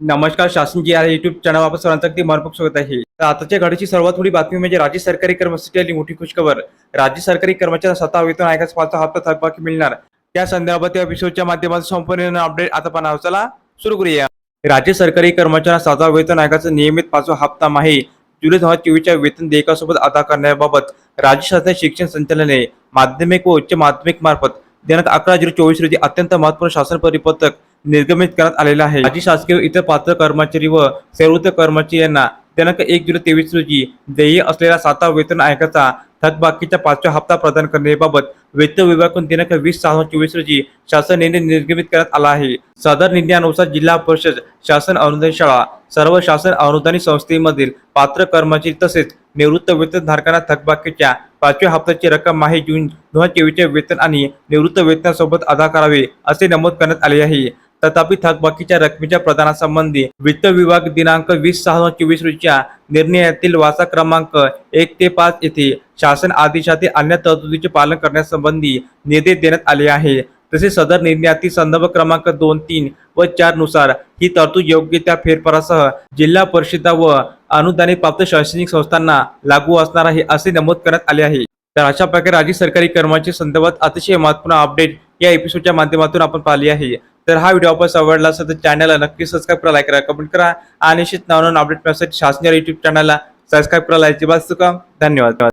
नमस्कार शासन जी आहे युट्यूब चॅनल वापस सर्वांचं अगदी मनपूर्वक स्वागत आहे. तर आताच्या घडीची सर्वात मोठी बातमी म्हणजे राज्य सरकारी कर्मचारी आली मोठी खुशखबर. राज्य सरकारी कर्मचाऱ्यांना स्वतः वेतन आयोगाचा पाच हप्ता थकबाकी मिळणार. त्या संदर्भात या एपिसोडच्या माध्यमातून संपूर्ण अपडेट आता पाहणार चला सुरू करूया. राज्य सरकारी कर्मचाऱ्यांना सातवा वेतन आयोगाचा नियमित पाचवा हप्ता माही जुलै दोन हजार चोवीसच्या वेतन देयकासोबत अदा करण्याबाबत राज्य शासन शिक्षण संचालनालय माध्यमिक व उच्च माध्यमिक मार्फत दिनांक अकरा झिरो चोवीस रोजी अत्यंत महत्त्वपूर्ण शासन परिपत्रक निर्गमित करण्यात आलेलं आहे. माजी शासकीय इतर पात्र कर्मचारी व सेवृत्त कर्मचारी यांना दिनांक एक जुलै तेवीस रोजी देय असलेला सातवा वेतन आयोगाचा थकबाकीचा पाचवा हप्ता प्रदान करण्याबाबत वित्त विभागाकडून दिनांक वीस सहा चोवीस रोजी शासन निर्णय निर्गमित करण्यात आला आहे. सदर निर्णयानुसार जिल्हा परिषद शासन अनुदान शाळा सर्व शासन अनुदानित संस्थेमधील पात्र कर्मचारी तसेच निवृत्त वेतनधारकांना थकबाकीच्या पाचव्या हप्त्याची रक्कम माही जून दोन हजार चोवीसच्या वेतन आणि निवृत्त वेतनासोबत अदा करावे असे नमूद करण्यात आले आहे. तथापि थकबाकीच्या रकमेच्या प्रदानासंबंधी वित्त विभाग दिनांक वीस सहा दोन हजार चोवीस रोजीच्या निर्णयातील वाचा क्रमांक एक ते पाच येथे शासन आदेशातील अन्य तरतुदीचे पालन करण्यासंबंधी निर्देश देण्यात आले आहे. तसेच सदर निर्णयातील संदर्भ क्रमांक दोन तीन व चारनुसार ही तरतूद योग्य त्या फेरफारासह जिल्हा परिषदा व अनुदानित प्राप्त शैक्षणिक संस्थांना लागू असणार आहे असे नमूद करण्यात आले आहे. तर अशा प्रकारे राज्य सरकारी कर्मचारी संदर्भात अतिशय महत्त्वपूर्ण अपडेट या एपिसोडच्या माध्यमातून आपण पाहिली आहे. तर हा व्हिडिओ आपण आवडला असेल तर चॅनलला नक्की सबस्क्राईब करा लाईक करा कमेंट करा आणि निश्चित नवनवीन अपडेट मिळण्यासाठी शासनीय युट्यूब चॅनलला सबस्क्राईब करा. लाईक बात चुका धन्यवाद.